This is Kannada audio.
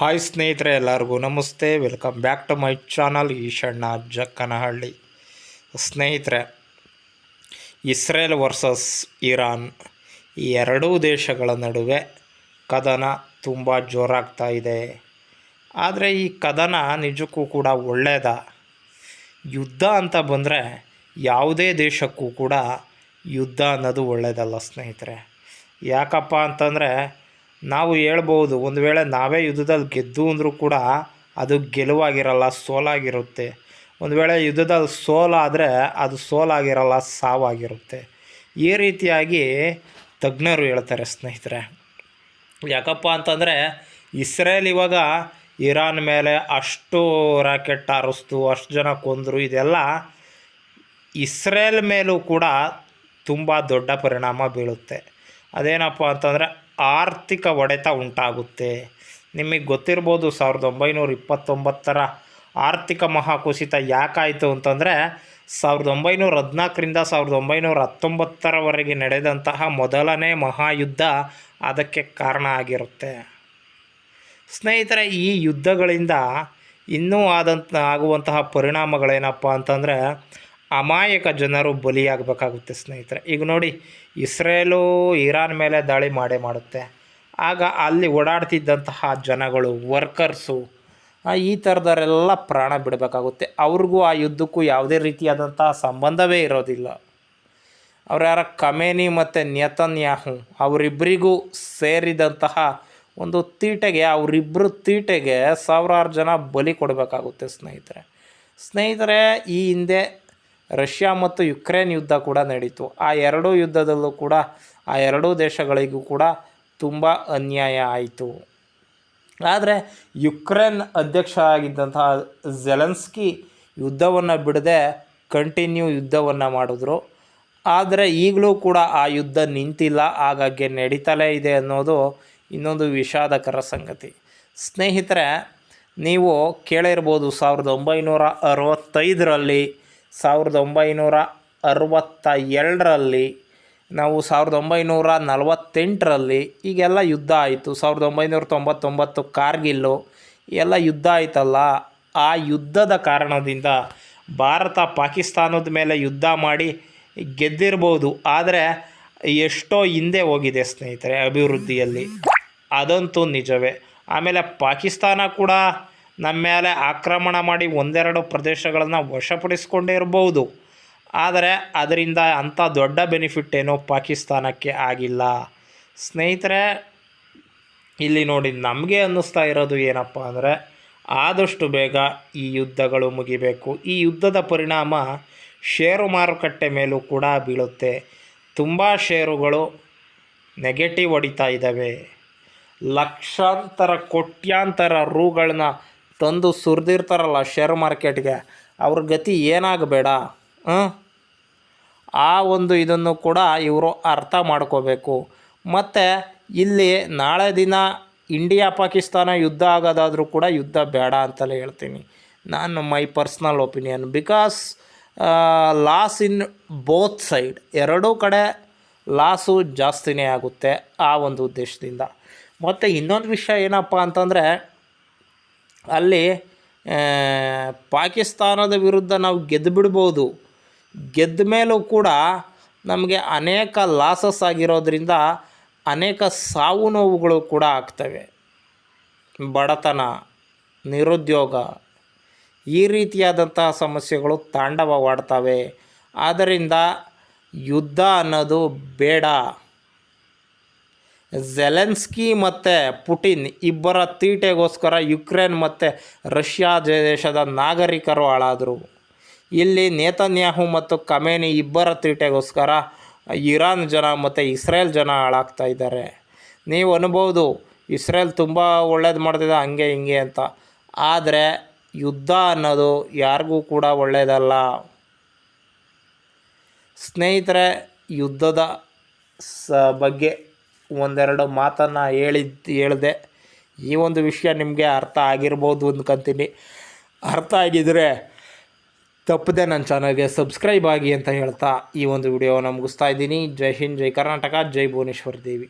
ಹಾಯ್ ಸ್ನೇಹಿತರೆ ಎಲ್ಲರಿಗೂ ನಮಸ್ತೆ. Welcome back to my channel Eshanna Jakkanahalli. ಸ್ನೇಹಿತರೆ, ಇಸ್ರೇಲ್ ವರ್ಸಸ್ ಇರಾನ್ ಈ ಎರಡೂ ದೇಶಗಳ ನಡುವೆ ಕದನ ತುಂಬ ಜೋರಾಗ್ತಾ ಇದೆ. ಆದರೆ ಈ ಕದನ ನಿಜಕ್ಕೂ ಕೂಡ ಒಳ್ಳೆಯದ ಯುದ್ಧ ಅಂತ ಬಂದರೆ ಯಾವುದೇ ದೇಶಕ್ಕೂ ಕೂಡ ಯುದ್ಧ ಅನ್ನೋದು ಒಳ್ಳೆಯದಲ್ಲ ಸ್ನೇಹಿತರೆ. ಯಾಕಪ್ಪ ಅಂತಂದರೆ ನಾವು ಹೇಳ್ಬೋದು, ಒಂದು ವೇಳೆ ನಾವೇ ಯುದ್ಧದಲ್ಲಿ ಗೆದ್ದು ಅಂದರೂ ಕೂಡ ಅದು ಗೆಲುವಾಗಿರಲ್ಲ, ಸೋಲಾಗಿರುತ್ತೆ. ಒಂದು ವೇಳೆ ಯುದ್ಧದಲ್ಲಿ ಸೋಲಾದರೆ ಅದು ಸೋಲಾಗಿರಲ್ಲ, ಸಾವಾಗಿರುತ್ತೆ. ಈ ರೀತಿಯಾಗಿ ತಜ್ಞರು ಹೇಳ್ತಾರೆ ಸ್ನೇಹಿತರೆ. ಯಾಕಪ್ಪ ಅಂತಂದರೆ, ಇಸ್ರೇಲ್ ಇವಾಗ ಇರಾನ್ ಮೇಲೆ ಅಷ್ಟು ರಾಕೆಟ್ ಹಾರಿಸ್ತು ಅಷ್ಟು ಜನ ಕೊಂದರು, ಇದೆಲ್ಲ ಇಸ್ರೇಲ್ ಮೇಲೂ ಕೂಡ ತುಂಬ ದೊಡ್ಡ ಪರಿಣಾಮ ಬೀಳುತ್ತೆ. ಅದೇನಪ್ಪ ಅಂತಂದರೆ ಆರ್ಥಿಕ ಒಡೆತ ಉಂಟಾಗುತ್ತೆ. ನಿಮಗೆ ಗೊತ್ತಿರ್ಬೋದು ಸಾವಿರದ ಒಂಬೈನೂರ ಇಪ್ಪತ್ತೊಂಬತ್ತರ ಆರ್ಥಿಕ ಮಹಾಕುಸಿತ ಯಾಕಾಯಿತು ಅಂತಂದರೆ, ಸಾವಿರದ ಒಂಬೈನೂರ ಹದಿನಾಲ್ಕರಿಂದ ಸಾವಿರದ ಒಂಬೈನೂರ ಹತ್ತೊಂಬತ್ತರವರೆಗೆ ನಡೆದಂತಹ ಮೊದಲನೇ ಮಹಾಯುದ್ಧ ಅದಕ್ಕೆ ಕಾರಣ ಆಗಿರುತ್ತೆ. ಸ್ನೇಹಿತರೆ, ಈ ಯುದ್ಧಗಳಿಂದ ಇನ್ನೂ ಆದಂಥ ಆಗುವಂತಹ ಪರಿಣಾಮಗಳೇನಪ್ಪ ಅಂತಂದರೆ ಅಮಾಯಕ ಜನರು ಬಲಿಯಾಗಬೇಕಾಗುತ್ತೆ ಸ್ನೇಹಿತರೆ. ಈಗ ನೋಡಿ, ಇಸ್ರೇಲು ಇರಾನ್ ಮೇಲೆ ದಾಳಿ ಮಾಡೇ ಮಾಡುತ್ತೆ. ಆಗ ಅಲ್ಲಿ ಓಡಾಡ್ತಿದ್ದಂತಹ ಜನಗಳು, ವರ್ಕರ್ಸು ಈ ಥರದವರೆಲ್ಲ ಪ್ರಾಣ ಬಿಡಬೇಕಾಗುತ್ತೆ. ಅವ್ರಿಗೂ ಆ ಯುದ್ಧಕ್ಕೂ ಯಾವುದೇ ರೀತಿಯಾದಂತಹ ಸಂಬಂಧವೇ ಇರೋದಿಲ್ಲ. ಅವ್ರು ಯಾರ ಕಮೇನಿ ಮತ್ತು ನ್ಯತನ್ಯಾಹು ಅವರಿಬ್ಬರಿಗೂ ಸೇರಿದಂತಹ ಒಂದು ತೀಟೆಗೆ ಅವರಿಬ್ಬರು ತೀಟೆಗೆ ಸಾವಿರಾರು ಜನ ಬಲಿ ಕೊಡಬೇಕಾಗುತ್ತೆ ಸ್ನೇಹಿತರೆ. ಸ್ನೇಹಿತರೆ, ಈ ಹಿಂದೆ ರಷ್ಯಾ ಮತ್ತು ಯುಕ್ರೇನ್ ಯುದ್ಧ ಕೂಡ ನಡೀತು. ಆ ಎರಡೂ ಯುದ್ಧದಲ್ಲೂ ಕೂಡ, ಆ ಎರಡೂ ದೇಶಗಳಿಗೂ ಕೂಡ ತುಂಬ ಅನ್ಯಾಯ ಆಯಿತು. ಆದರೆ ಯುಕ್ರೇನ್ ಅಧ್ಯಕ್ಷ ಆಗಿದ್ದಂತಹ ಜೆಲೆನ್ಸ್ಕಿ ಯುದ್ಧವನ್ನು ಬಿಡದೆ ಕಂಟಿನ್ಯೂ ಯುದ್ಧವನ್ನು ಮಾಡಿದ್ರು. ಆದರೆ ಈಗಲೂ ಕೂಡ ಆ ಯುದ್ಧ ನಿಂತಿಲ್ಲ ಆಗಾಗ್ಗೆ ನಡೀತಲೇ ಇದೆ ಅನ್ನೋದು ಇನ್ನೊಂದು ವಿಷಾದಕರ ಸಂಗತಿ. ಸ್ನೇಹಿತರೆ, ನೀವು ಕೇಳಿರ್ಬೋದು ಸಾವಿರದ ಒಂಬೈನೂರ ಅರವತ್ತೈದರಲ್ಲಿ ಸಾವಿರದ ಒಂಬೈನೂರ ಅರವತ್ತ ಎರಡರಲ್ಲಿ ನಾವು ಸಾವಿರದ ಒಂಬೈನೂರ ನಲವತ್ತೆಂಟರಲ್ಲಿ ಈಗೆಲ್ಲ ಯುದ್ಧ ಆಯಿತು. ಸಾವಿರದ ಒಂಬೈನೂರ ತೊಂಬತ್ತೊಂಬತ್ತು ಕಾರ್ಗಿಲ್ಲು ಎಲ್ಲ ಯುದ್ಧ ಆಯಿತಲ್ಲ. ಆ ಯುದ್ಧದ ಕಾರಣದಿಂದ ಭಾರತ ಪಾಕಿಸ್ತಾನದ ಮೇಲೆ ಯುದ್ಧ ಮಾಡಿ ಗೆದ್ದಿರ್ಬೋದು. ಆದರೆ ಎಷ್ಟೋ ಹಿಂದೆ ಹೋಗಿದೆ ಸ್ನೇಹಿತರೆ ಅಭಿವೃದ್ಧಿಯಲ್ಲಿ. ಅದಂತೂ ನಿಜವೇ. ಆಮೇಲೆ ಪಾಕಿಸ್ತಾನ ಕೂಡ ನಮ್ಮ ಮೇಲೆ ಆಕ್ರಮಣ ಮಾಡಿ ಒಂದೆರಡು ಪ್ರದೇಶಗಳನ್ನು ವಶಪಡಿಸಿಕೊಂಡೇ ಇರಬಹುದು ಆದರೆ ಅದರಿಂದ ಅಂಥ ದೊಡ್ಡ ಬೆನಿಫಿಟ್ ಏನೋ ಪಾಕಿಸ್ತಾನಕ್ಕೆ ಆಗಿಲ್ಲ. ಸ್ನೇಹಿತರೆ, ಇಲ್ಲಿ ನೋಡಿ ನಮಗೆ ಅನ್ನಿಸ್ತಾ ಇರೋದು ಏನಪ್ಪ ಅಂದರೆ, ಆದಷ್ಟು ಬೇಗ ಈ ಯುದ್ಧಗಳು ಮುಗಿಬೇಕು. ಈ ಯುದ್ಧದ ಪರಿಣಾಮ ಷೇರು ಮಾರುಕಟ್ಟೆ ಮೇಲೂ ಕೂಡ ಬೀಳುತ್ತೆ. ತುಂಬ ಷೇರುಗಳು ನೆಗೆಟಿವ್ ಹೊಡಿತಾ ಇದ್ದಾವೆ. ಲಕ್ಷಾಂತರ, ಕೋಟ್ಯಾಂತರ ರೂಗಳನ್ನ ತಂದು ಸುರಿದಿರ್ತಾರಲ್ಲ ಶೇರ್ ಮಾರ್ಕೆಟ್ಗೆ ಅವ್ರ ಗತಿ ಏನಾಗಬೇಡ ಆ ಒಂದು ಇದನ್ನು ಕೂಡ ಇವರು ಅರ್ಥ ಮಾಡ್ಕೋಬೇಕು. ಮತ್ತು ಇಲ್ಲಿ ನಾಳೆ ದಿನ ಇಂಡಿಯಾ ಪಾಕಿಸ್ತಾನ ಯುದ್ಧ ಆಗೋದಾದರೂ ಕೂಡ ಯುದ್ಧ ಬೇಡ ಅಂತಲೇ ಹೇಳ್ತೀನಿ. ನಾನು my personal opinion because loss in both side ಎರಡೂ ಕಡೆ ಲಾಸು ಜಾಸ್ತಿನೇ ಆಗುತ್ತೆ ಆ ಒಂದು ಉದ್ದೇಶದಿಂದ. ಮತ್ತು ಇನ್ನೊಂದು ವಿಷಯ ಏನಪ್ಪ ಅಂತಂದರೆ ಅಲ್ಲಿ ಪಾಕಿಸ್ತಾನದ ವಿರುದ್ಧ ನಾವು ಗೆದ್ದು ಬಿಡ್ಬೋದು. ಗೆದ್ದ ಮೇಲೂ ಕೂಡ ನಮಗೆ ಅನೇಕ ಲಾಸಸ್ ಆಗಿರೋದರಿಂದ ಅನೇಕ ಸಾವು ನೋವುಗಳು ಕೂಡ ಆಗ್ತವೆ. ಬಡತನ, ನಿರುದ್ಯೋಗ ಈ ರೀತಿಯಾದಂತಹ ಸಮಸ್ಯೆಗಳು ತಾಂಡವವಾಡ್ತವೆ. ಆದ್ದರಿಂದ ಯುದ್ಧ ಅನ್ನೋದು ಬೇಡ. ಜೆಲೆನ್ಸ್ಕಿ ಮತ್ತು ಪುಟಿನ್ ಇಬ್ಬರ ತೀಟೆಗೋಸ್ಕರ ಯುಕ್ರೇನ್ ಮತ್ತು ರಷ್ಯಾ ದೇಶದ ನಾಗರಿಕರು ಹಾಳಾದರು. ಇಲ್ಲಿ ನೇತನ್ಯಾಹು ಮತ್ತು ಕಮೇನಿ ಇಬ್ಬರ ತೀಟೆಗೋಸ್ಕರ ಇರಾನ್ ಜನ ಮತ್ತು ಇಸ್ರೇಲ್ ಜನ ಹಾಳಾಗ್ತಾ ಇದ್ದಾರೆ. ನೀವು ಅನ್ಬೋದು, ಇಸ್ರೇಲ್ ತುಂಬ ಒಳ್ಳೇದು ಮಾಡ್ತಿದೆ ಹಂಗೆ ಹಿಂಗೆ ಅಂತ. ಆದರೆ ಯುದ್ಧ ಅನ್ನೋದು ಯಾರಿಗೂ ಕೂಡ ಒಳ್ಳೆಯದಲ್ಲ ಸ್ನೇಹಿತರೆ, ಯುದ್ಧದ ಸ, ಬಗ್ಗೆ ಒಂದೆರಡು ಮಾತನ್ನು ಹೇಳಿದ್ದು ಹೇಳಿದೆ. ಈ ಒಂದು ವಿಷಯ ನಿಮಗೆ ಅರ್ಥ ಆಗಿರ್ಬೋದು ಅಂದ್ಕೊತೀನಿ ಅರ್ಥ ಆಗಿದ್ದರೆ ತಪ್ಪದೆ ನನ್ನ ಚಾನಲ್ಗೆ ಸಬ್ಸ್ಕ್ರೈಬ್ ಆಗಿ ಅಂತ ಹೇಳ್ತಾ ಈ ಒಂದು ವಿಡಿಯೋವನ್ನು ಮುಗಿಸ್ತಾ ಇದ್ದೀನಿ. ಜೈ ಹಿಂದ್, ಜೈ ಕರ್ನಾಟಕ, ಜೈ ಭುವನೇಶ್ವರ್ ದೇವಿ.